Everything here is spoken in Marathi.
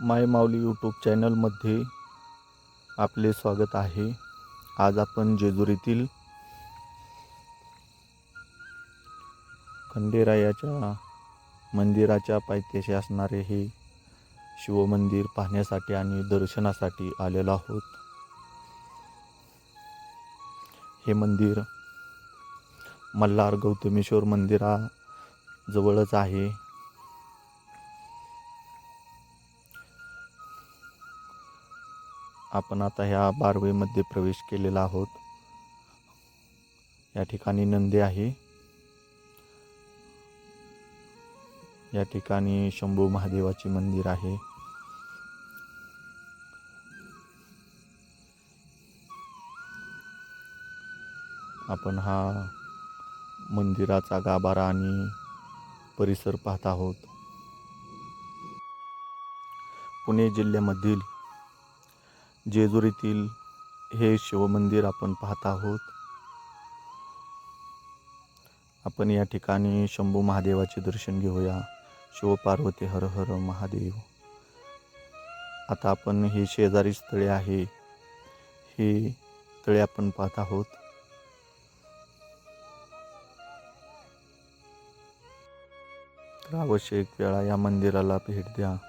माय माऊली यूट्यूब चॅनलमध्ये आपले स्वागत आहे. आज आपण जेजुरीतील खंडेरायाच्या मंदिराच्या पायथ्याशी असणारे हे शिवमंदिर पाहण्यासाठी आणि दर्शनासाठी आलेलो आहोत. हे मंदिर मल्हार गौतमेश्वर मंदिराजवळच आहे. आपण आता ह्या बारवेमध्ये प्रवेश केलेला आहोत. या ठिकाणी नंदी आहे. या ठिकाणी शंभू महादेवाचे मंदिर आहे. आपण हा मंदिराचा गाभारा आणि परिसर पाहत आहोत. पुणे जिल्ह्यामधील जेजुरीतील हे शिवमंदिर आपण पाहत आहोत. आपण या ठिकाणी शंभू महादेवाचे दर्शन घेऊया. शिवपार्वती हर हर महादेव. आता आपण ही शेजारी स्थळे आहे. हे तळे आपण पाहत आहोत. आवश्यक वेळा या मंदिराला भेट द्या.